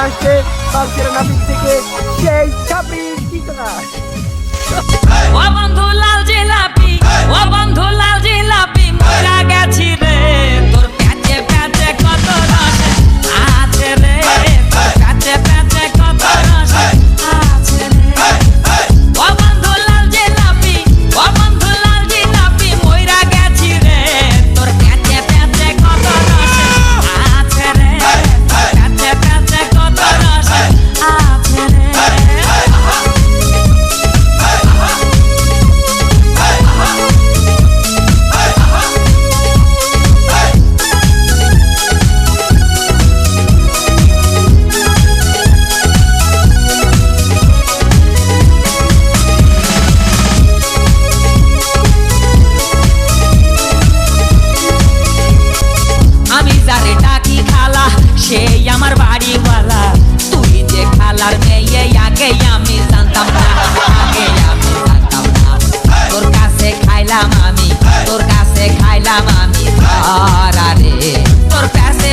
আসছে বালছেরা নাবিক থেকে সেই ছাব্বিশ ও বন্ধু লাল বাড়িওয়ালা, তুই যে খালার মেয়ে, আগে আমি জানতাম না, আগে আমি জানতাম না। তোর কাছে খাইলাম আমি, তোর কাছে খাইলাম আমি তোর কাছে